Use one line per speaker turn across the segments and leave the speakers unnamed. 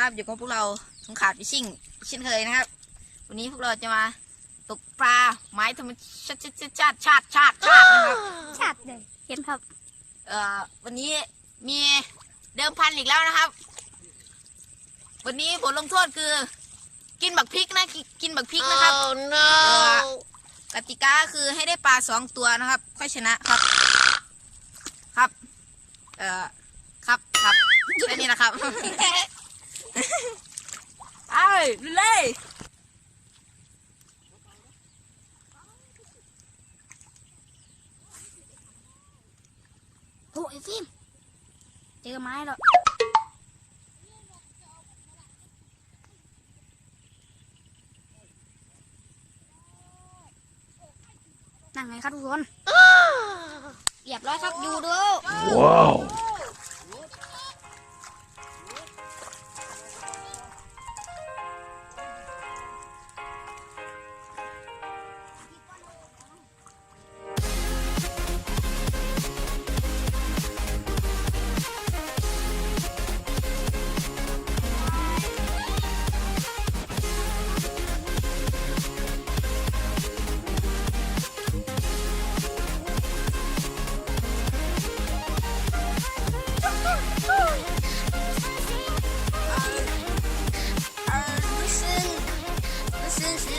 นะครับอยู่กับพวกเราสงขลาฟิชชิ่งเช่นเคยนะครับ วันนี้พวกเราจะมาตกปลาไม้ธรรมชาติชาติชาติชาติชาตินะครับ
ชัดเลยเห็นครับ
เอ่อวันนี้มีเดิมพันอีกแล้วนะครับ วันนี้บทลงโทษคือ กินบักพริกนะกิกินบักพริกนะครับ
Oh
เอ่อ
no!
กติกาคือให้ได้ปลาสองตัวนะครับ ค่อยชนะครับ ครับ เอ่อครับครับแค่นี้นะครับ ไปเลย
โอ้ยฟิล์มเจอไม้แล้วนั่งไงครับทุกคนเรียบร้อยครับอยู่ดู
Wow.
เอ่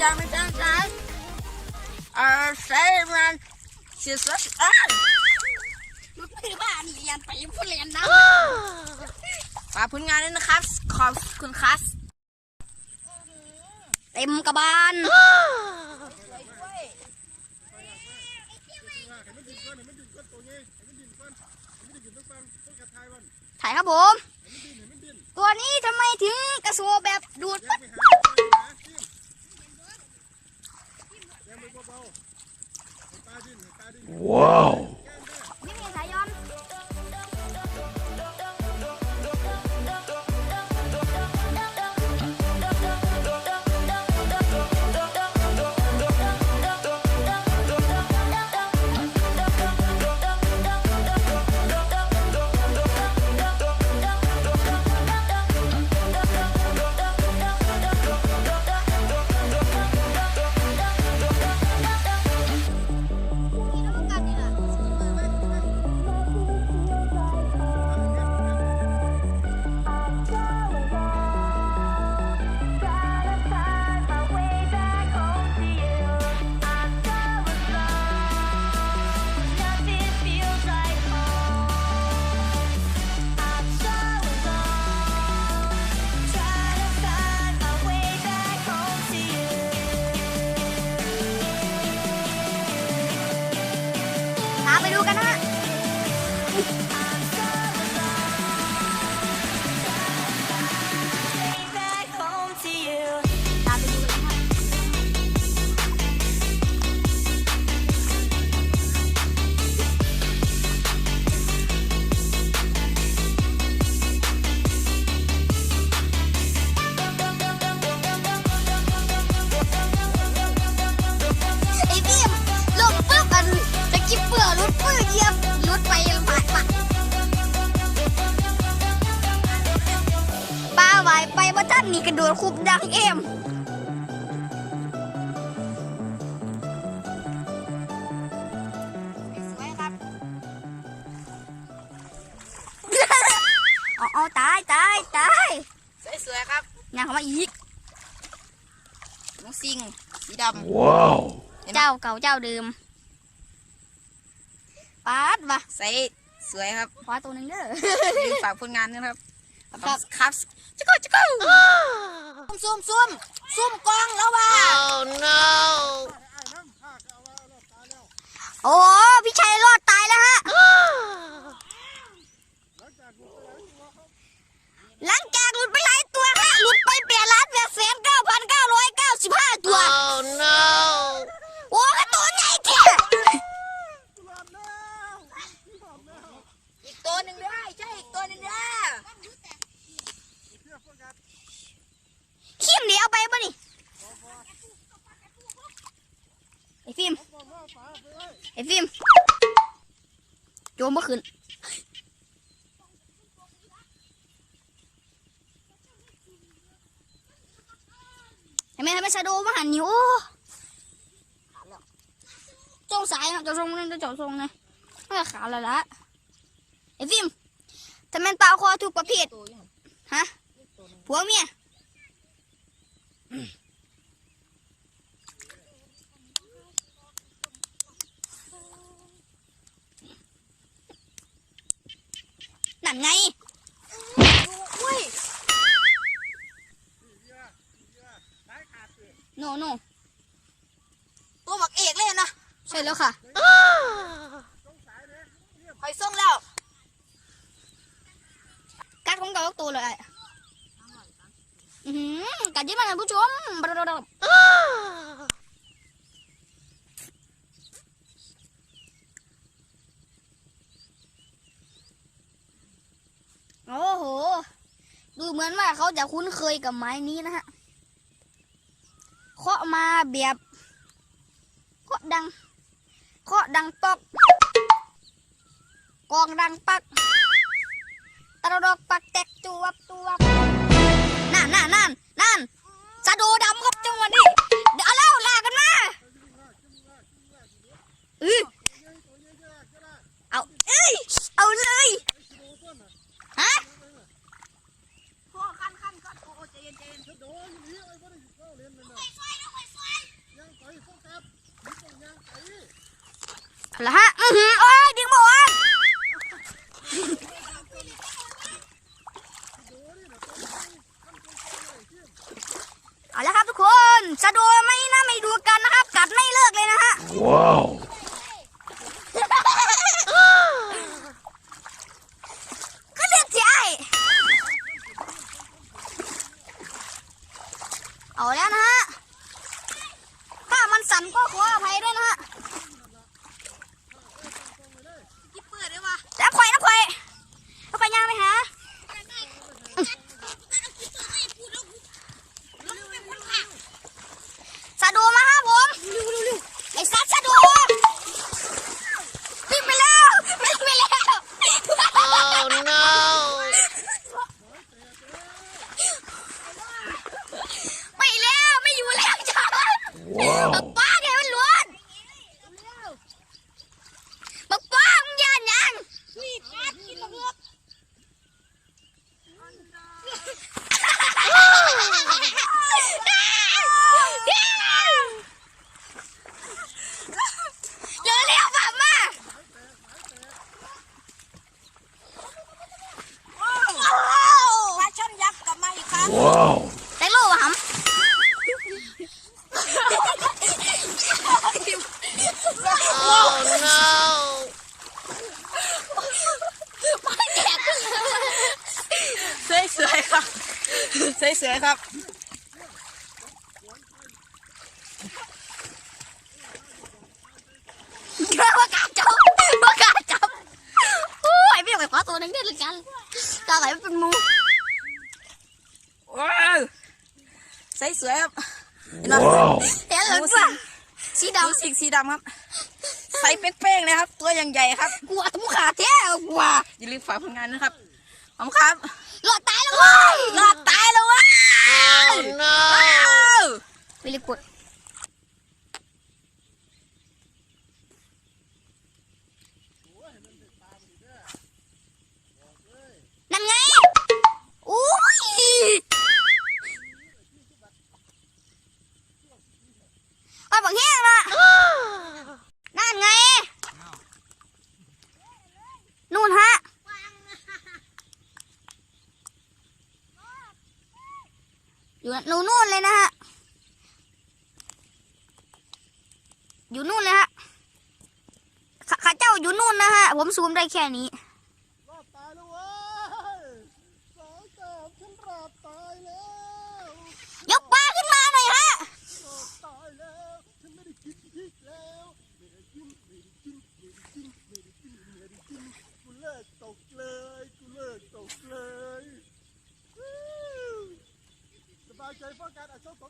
ซึ่งสีดำไม่ตั้งใจเอ่อใส่มันเสียสักอะ
รุดคือบ้านเรียนไปผู้เรียนนะ
ฝากผลงานด้วยนะครับ ขอบคุณครับ
เต็มกระบาลถ่ายครับผม ตัวนี้ทำไมถึงกระโซแบบดูดปั๊ด
Wow. า
นนี่กระโดดคุบดังเอ็มสวยครับอ๋อตายตายตาย
สวยๆครับ
ยังเข้ามาอีก
น้องซิงสีด
Wow.
เจ้าเก่าเจ้าเดิมปาดวะ
ใส่สวยครับ
ขวาตัวหนึ่งเด้อ
อย่าลืมฝากผลงานนะครับ
ครับ
ครับจิกกจิกกซุ่มซุ่มซุ่มกองแล้วว่ะ
Oh no!
โอ้พี่ชัยรอดตายแล้วฮะ หลังจากหลุดไปหลายตัวฮะ หลุดไปแปดล้านแปดแสนเก้าพันเก้าร้อยเก้าสิบห้าตัว
Oh no!
โอ้กระตัวใหญ่แท้
อีกตัวหนึ่งด้วยใช่อีกตัวหนึ่งด้วย
ขี้มเหนียวไปป่ะนี่ไอ้ฟิล์ม ไอ้ฟิล์มโจมเมื่อคืนทำไมชาโดมาหันนิ้วโอ้จงสายนะจะทรงนั่จะเจาะทรงนะไม่ขาแล้วละไอ้ฟิล์มทำไมปลาคอถูกประเภท
ตัวอยู่หั่น
ฮะผัวเมีย นั่นไง
อุ้ย
โนโน
ตัวบักเอกเลยนะ
ใช่แล้วค่ะ
หอยส่งแล้ว
กัดของเก่าทุกตัวเลยอือหือกัดเยอะมากนะผู้ชมบรบ โอ้โห ดูเหมือนว่าเขาจะคุ้นเคยกับไม้นี้นะฮะเคาะมาแบบเคาะดังเคาะดังปอกกองดังปักตระดอกปักแตกจวบจวบนั่นนั่นนั่นนั่นสะโดดำครับจังหวะนี้เดี๋ยวเอาแล้วลากกันมาเออเอาเอ้ยเอาเลยฮะ
พ่อขั้นขั้นก็โอ้ใจเย็นใจเย็น
เอาละฮะอือหือโอ้ยดึงหมอนเอาละครับทุกคน สะโดไม่นะไม่ดูกันนะครับ กัดไม่เลิกเลยนะฮะ
ว้า
วเลือกที่ไอเอาแล้วนะฮะ ถ้ามันสั่นก็ขออภัยด้วยนะฮะ
กิ๊บเปิดได้ว่ะ
แล้วข่อยนะข่อยแล้วข่อยย่างไปหาสะดูมาฮะผมไอ้สัตว์สะดูวิ่งไปแล้ววิ่งไปแล้ว
Oh no
ไปแล้วไม่อยู่แล้วจ้า
Wow.
บักป้าแกมันล้วนบักป้ามึงยานยังเร็วเร็วๆแบบมา
ปลาช่อนยักษ์กลับมาอีกครั้ง
Wow.
แต่โลวะหำ
Oh no สวยสวยๆครับ สวยสวยๆครับ
เยอะว่ากล้าจับว่ากล้าจับโอ้ยพี่ไปขอตัวหนึงเด็ดเลยกันกล้าไหลเป็นหมู
ว้าวสวยสวยๆครับ
Wow.
เห็นเหรอจ้ะสี
ดู
ดำ
สีสีดำครับใสเป้งๆเลยครับ ตัวอย่างใหญ่ครับ
กลัวตุ้มขาแท้กลัว
อย่าลืมฝากผลงานนะครับข อบคุณครับ
หลอดตายแล้วเว้ย
รอดตายแล้วว้าว
no
ว้าว
วิลิกดนั่นไงอุ้ยไปบังเฮียนะนั่นไง นู่นฮะ อยู่นู่นนู่นเลยนะฮะ อยู่นู่นเลยฮะขข้าเจ้าอยู่นู่นนะฮะ ผมซูมได้แค่นี้
รอดตายแล้วเว้ยสายแก้มฉันรอดตายแล้ว
ยกปลาขึ้นมาหน่อยฮะ
รอดตายแล้วฉันไม่ได้กินพริกแล้วไม่ได้กินไม่ได้กินไม่ได้กินไม่ได้กินไม่ได้กินกูเลิกตกเลยกูเลิกตกเลยวู้สบายใจเพราะการอัดช่องตก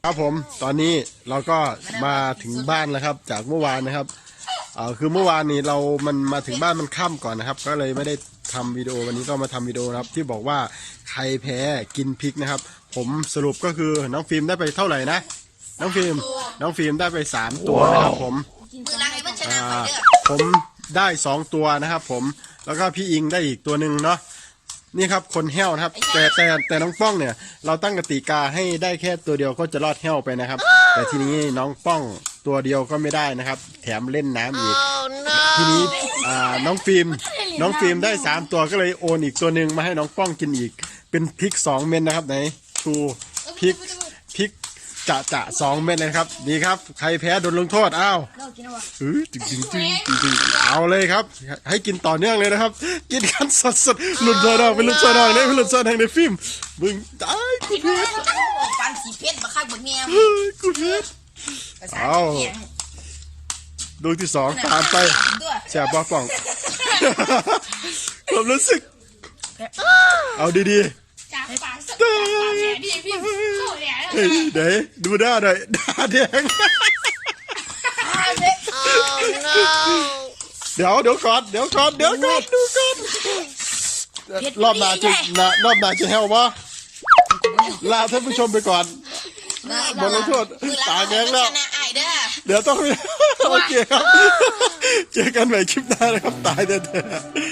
ครับผมตอนนี้เราก็มาถึงบ้านแล้วครับ จากเมื่อวานนะครับเอ่อคือเมื่อวานนี้เรามันมาถึงบ้านมันค่ำก่อนนะครับ ก็เลยไม่ได้ทำวิดีโอวันนี้ก็มาทำวิดีโอนะครับ ที่บอกว่าใครแพ้กินพริกนะครับ ผมสรุปก็คือน้องฟิล์มได้ไปเท่าไหร่นะน้องฟิล์มน้องฟิล์มได้ไปสามตัวนะครับผม
มือล้างไอ้เพิ่นชนะ
อ่า
ไปเด้อ
ผมได้สองตัวนะครับผมแล้วก็พี่อิงได้อีกตัวหนึ่งเนาะ นี่ครับคนแห้วนะครับ แต่แต่แต่น้องป้องเนี่ย เราตั้งกติกาให้ได้แค่ตัวเดียวก็จะรอดแห้วไปนะครับ แต่ทีนี้น้องป้องตัวเดียวก็ไม่ได้นะครับ แถมเล่นน้ำอีก ทีนี้อ่าน้องฟิล์มน้องฟิล์มได้สามตัวก็เลยโอนอีกตัวหนึ่งมาให้น้องป้องกินอีก เป็นพริกสองเม็ดนะครับไหนชูพริกพริก จะจะสองเม็ดเลยครับนี่ครับ ใครแพ้โดนลงโทษอ้าว
เรากินแล้ววะ
เออจริงจริงจริงจริงเอาเลยครับ ให้กินต่อเนื่องเลยนะครับ กินกันสดสดหลุดซอยดอกเป็นหลุดซอยดอกเนี่ยเป็นหลุดซอยดอกในฟิล์มมึงตายกูเพชร
ปันสีเพชรบักคักบักแงม
เฮ้ยกูเพชรเอาดวงที่สองผ่านไปแสบบ้าป่องผมรู้สึกเอาดี
จากปาก
ๆเฮ้ย
พี่พี่เข้าแหล่
เฮ้ยเดี๋ยวดูหน้าหน่อยหน้าแดง เดี๋ยวเดี๋ยวก่อนเดี๋ยวก่อนเดี๋ยวก่อนดูก่อนรอบหน้าจะนะรอบหน้าจะแฮววะลาท่านผู้ชมไปก่อนบทลงโทษตาแดงแล้ว
ชนะไอ้เด้อ
เดี๋ยวต้อง โอเคครับ เจอกันใหม่คลิปหน้านะครับตายแท้ๆ